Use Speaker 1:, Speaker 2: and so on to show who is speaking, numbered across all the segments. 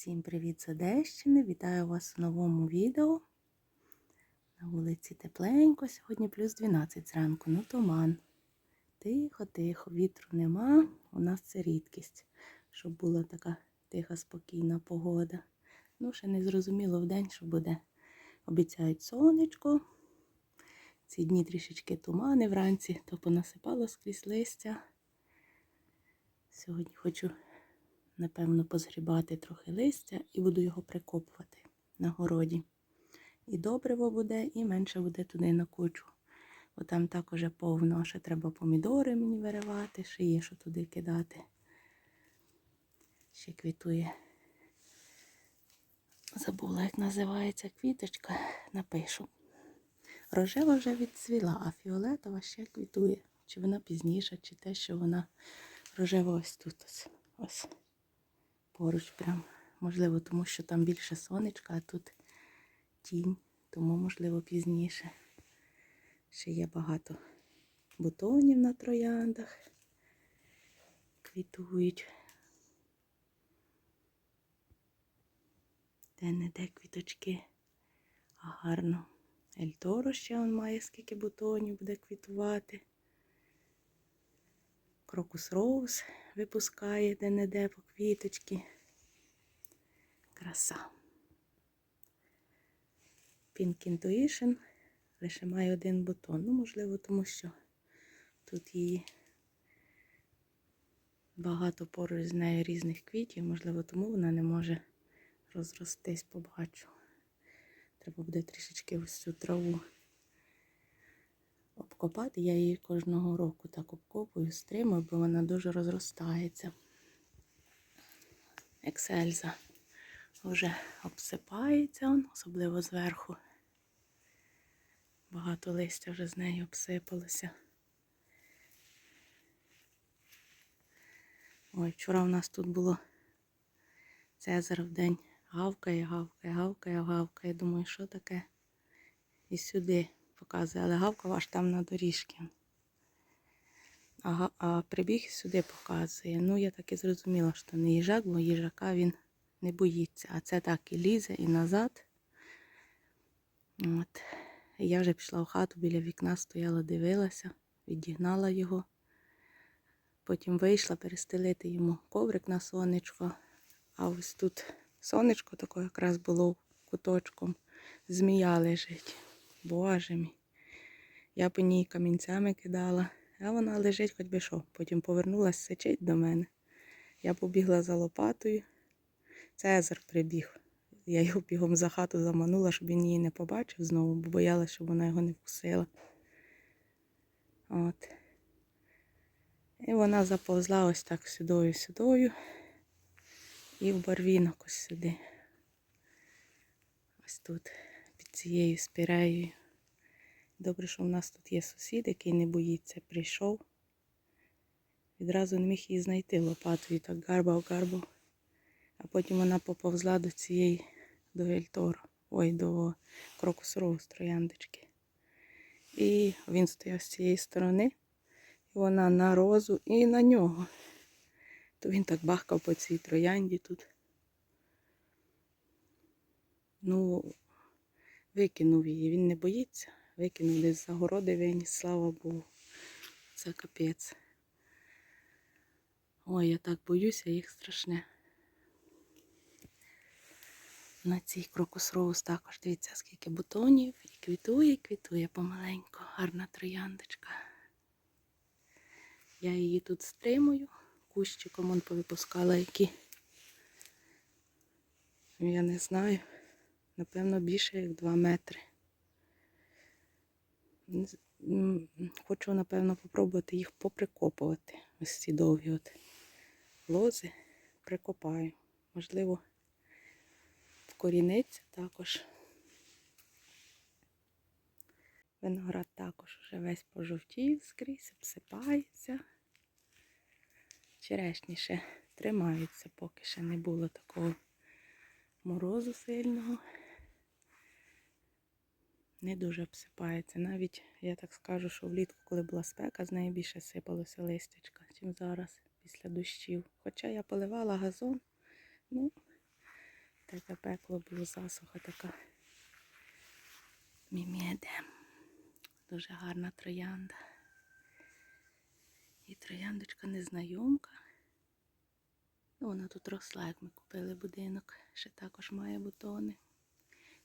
Speaker 1: Всім привіт з Одещини! Вітаю вас у новому відео. На вулиці тепленько, сьогодні плюс 12 зранку, ну туман. Тихо-тихо, вітру нема. У нас це рідкість, щоб була така тиха, спокійна погода. Ну, ще не зрозуміло в день, що буде. Обіцяють сонечко. Ці дні трішечки тумани вранці, то понасипало скрізь листя. Сьогодні хочу напевно, позгрібати трохи листя і буду його прикопувати на городі. І добриво буде, і менше буде туди на кучу. Бо там також повно, ще треба помідори мені виривати, ще є що туди кидати. Ще квітує. Забула, як називається квіточка, напишу. Рожева вже відцвіла, а фіолетова ще квітує. Чи вона пізніша, чи те, що вона рожева ось тут. Ось. Поруч прям. Можливо, тому що там більше сонечка, а тут тінь, тому, можливо, пізніше. Ще є багато бутонів на трояндах. Квітують. Де-не-де квіточки. А гарно. Ельторо ще он має скільки бутонів буде квітувати. Крокус Роуз випускає де-не-де по квіточки. Краса. Pink Intuition лише має один бутон. Ну, можливо, тому що тут її багато поруч з нею різних квітів, можливо, тому вона не може розростись, побачу. Треба буде трішечки ось цю траву обкопати. Я її кожного року так обкопую, стримую, бо вона дуже розростається. Ексельза вже обсипається, особливо зверху. Багато листя вже з нею обсипалося. Ой, вчора у нас тут було Цезар в день. Гавкає, гавкає, гавкає, гавкає. Думаю, що таке? І сюди показує, але гавкав аж там на доріжки. А, а прибіг сюди показує. Ну, я так і зрозуміла, що не їжак, бо їжака він не боїться. А це так і лізе, і назад. От. Я вже пішла в хату, біля вікна стояла, дивилася, відігнала його. Потім вийшла перестелити йому коврик на сонечко. А ось тут сонечко таке якраз було куточком. Змія лежить. Боже мій. Я по ній камінцями кидала, а вона лежить хоч би що. Потім повернулася, сичить до мене. Я побігла за лопатою. Цезар прибіг. Я його бігом за хату заманула, щоб він її не побачив знову, бо боялася, щоб вона його не вкусила. От. І вона заповзла ось так сюдою, сюдою. І в барвінок ось сюди. Ось тут, під цією спіреєю. Добре, що в нас тут є сусід, який не боїться, прийшов. Відразу не міг її знайти лопатою, так гарбав, гарбав. А потім вона поповзла до цієї, до Ельтору, ой, до крокусрову трояндочки. І він стояв з цієї сторони, і вона на розу і на нього. То він так бахкав по цій троянді тут. Ну, викинув її, він не боїться. Викинув десь за городи слава Богу. Це капець. Ой, я так боюся, їх страшне. На цій крокус роуз також дивіться, скільки бутонів. І квітує, і квітує помаленьку. Гарна трояндочка. Я її тут стримую. Кущиком он повипускала які. Я не знаю. Напевно, більше як 2 метри. Хочу, напевно, попробувати їх поприкопувати. Ось ці довгі от лози прикопаю. Можливо, вкоріниться також. Виноград також вже весь пожовтів скрізь, обсипається. Черешні ще тримаються, поки ще не було такого морозу сильного не дуже обсипається. Навіть, я так скажу, що влітку, коли була спека, з неї більше сипалося листячка, чим зараз після дощів. Хоча я поливала газон, ну, Таке пекло було засуха така. Мімедем. Дуже гарна троянда. І трояндочка незнайомка. Ну, вона тут росла, як ми купили будинок. Ще також має бутони.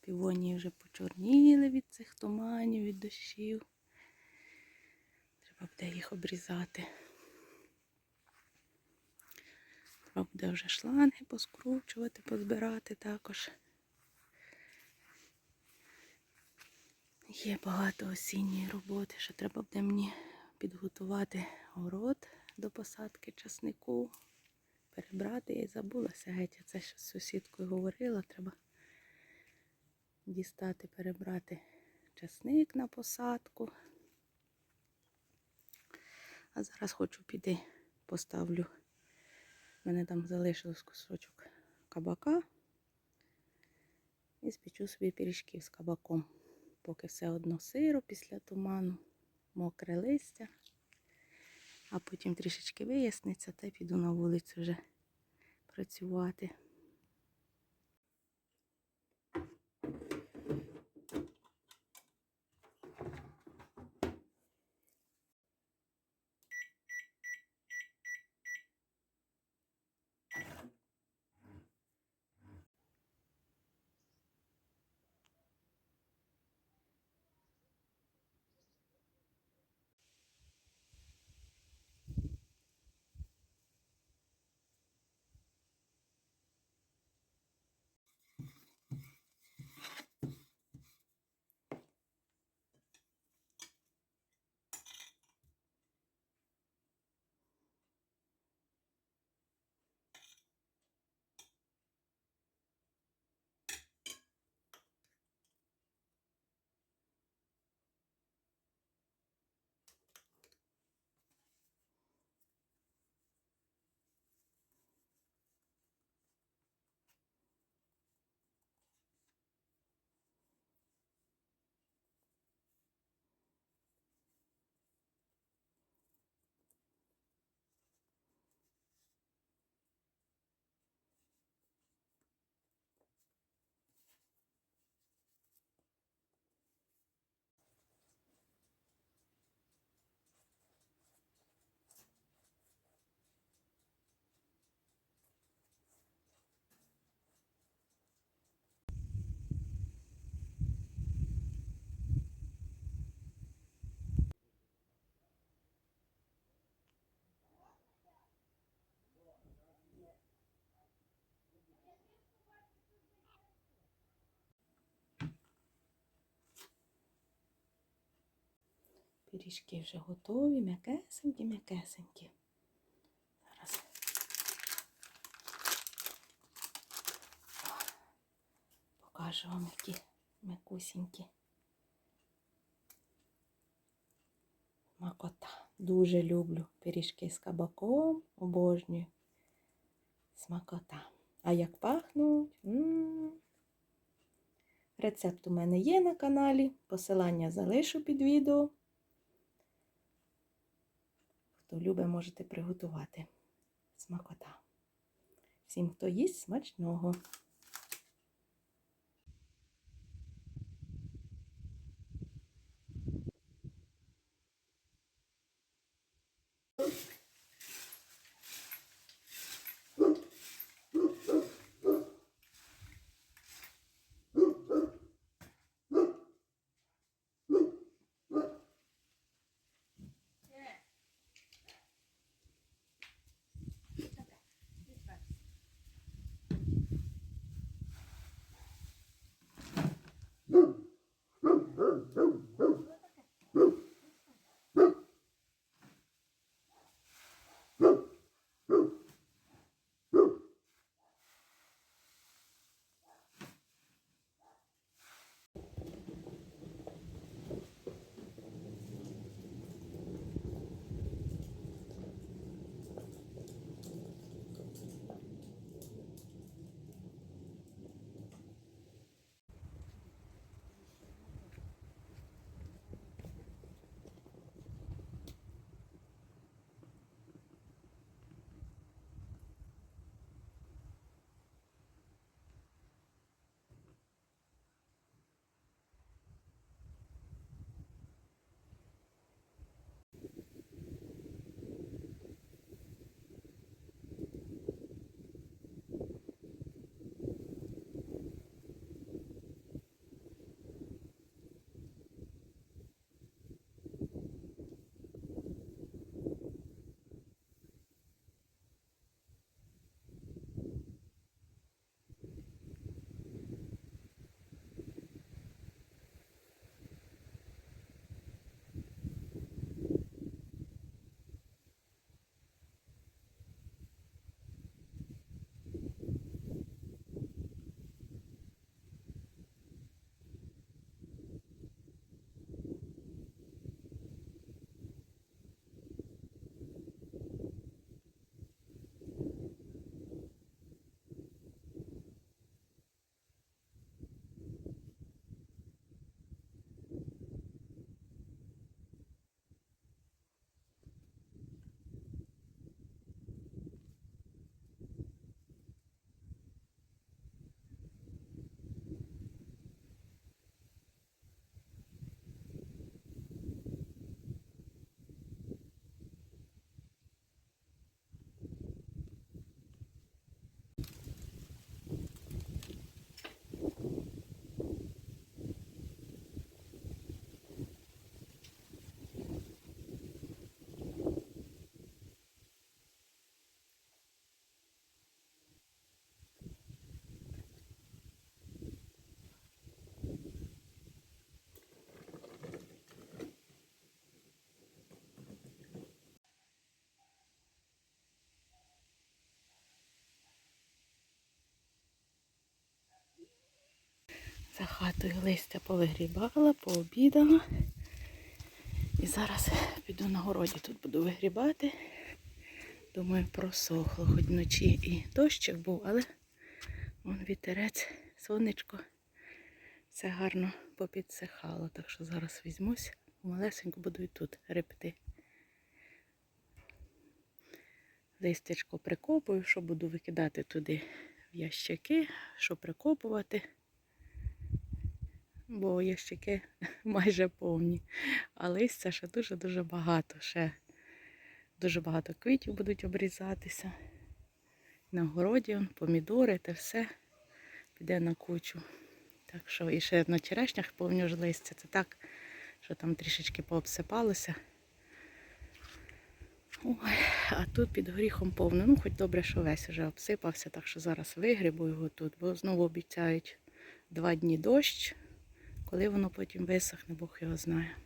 Speaker 1: Півонії вже почорніли від цих туманів, від дощів. Треба буде їх обрізати. Треба буде вже шланги поскручувати, позбирати також. Є багато осінньої роботи, що треба буде мені підготувати город до посадки часнику, перебрати. Я забулася геть, я це ще з сусідкою говорила. Треба дістати, перебрати часник на посадку. А зараз хочу піти, поставлю. У мене там залишилось кусочок кабака. І спечу собі пиріжків з кабаком. Поки все одно сиро після туману, мокре листя. А потім трішечки виясниться, та піду на вулицю вже працювати. Пиріжки вже готові, м'якесенькі, м'якесенькі. Зараз покажу вам, які м'якусінькі. Макота. Дуже люблю пиріжки з кабаком, обожнюю. Смакота. А як пахнуть? М-м-м. Рецепт у мене є на каналі. Посилання залишу під відео. Хто любить, можете приготувати. Смакота. Всім, хто їсть, смачного. За хатою листя повигрібала, пообідала. І зараз піду на городі, тут буду вигрібати. Думаю, просохло, хоч вночі і дощик був, але вон вітерець, сонечко. Все гарно попідсихало. Так що зараз візьмусь, малесенько буду і тут репти. Листячко прикопую, що буду викидати туди в ящики, що прикопувати. Бо ящики майже повні. А листя ще дуже-дуже багато. Ще дуже багато квітів будуть обрізатися. На городі помідори та все піде на кучу. Так що і ще на черешнях повні ж листя. Це так, що там трішечки пообсипалося. Ой, а тут під горіхом повно. Ну, хоч добре, що весь вже обсипався, так що зараз вигрібу його тут, бо знову обіцяють два дні дощ. Коли воно потім висохне, Бог його знає.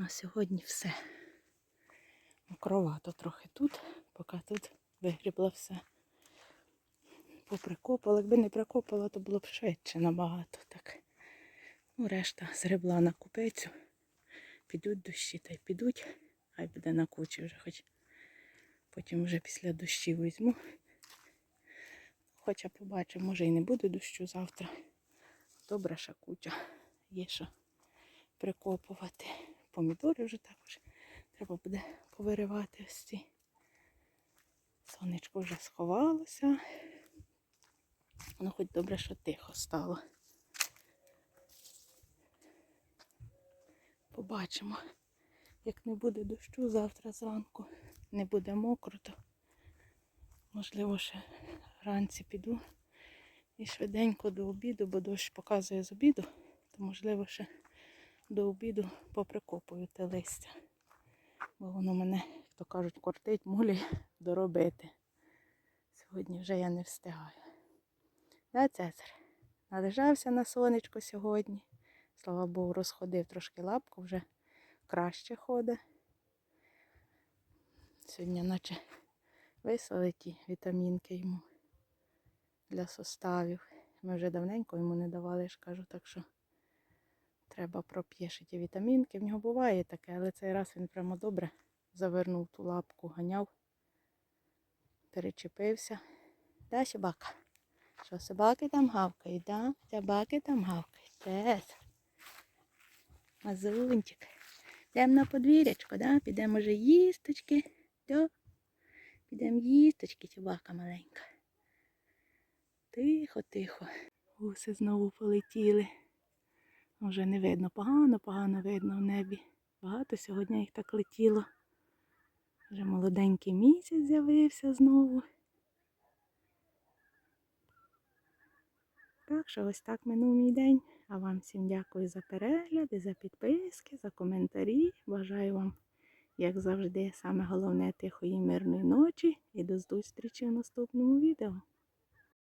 Speaker 1: На сьогодні все. Мокровато трохи тут, поки тут вигрібла все. Поприкопала. Якби не прикопала, то було б швидше набагато. Так. Ну, решта згребла на купецю. Підуть дощі та й підуть. Хай буде на кучі вже хоч. Потім вже після дощів візьму. Хоча побачимо, може і не буде дощу завтра. Добре, ще куча. Є що прикопувати. Помідори вже також треба буде повиривати ось ці. Сонечко вже сховалося. Ну, хоч добре, що тихо стало. Побачимо. Як не буде дощу завтра зранку, не буде мокро, то можливо ще вранці піду і швиденько до обіду, бо дощ показує з обіду, то можливо ще до обіду поприкопую те листя. Бо воно мене, то кажуть, кортить мулі доробити. Сьогодні вже я не встигаю. Да, Цезар? Належався на сонечко сьогодні. Слава Богу, розходив трошки лапку, вже краще ходить. Сьогодні наче вислали ті вітамінки йому для составів. Ми вже давненько йому не давали, я ж кажу, так що треба проп'єшити вітамінки. В нього буває таке, але цей раз він прямо добре завернув ту лапку, ганяв, перечепився. Да, собака? Що собаки там гавкають, да? Собаки там гавкають. Тес. Мазунчик. Йдемо на подвір'ячко, да? Підемо вже їсточки. Да? Підемо їсточки, собака маленька. Тихо, тихо. Гуси знову полетіли. Вже не видно, погано, погано видно в небі. Багато сьогодні їх так летіло. Вже молоденький місяць з'явився знову. Так що ось так минув мій день. А вам всім дякую за перегляди, за підписки, за коментарі. Бажаю вам, як завжди, саме головне тихої мирної ночі і до зустрічі в наступному відео.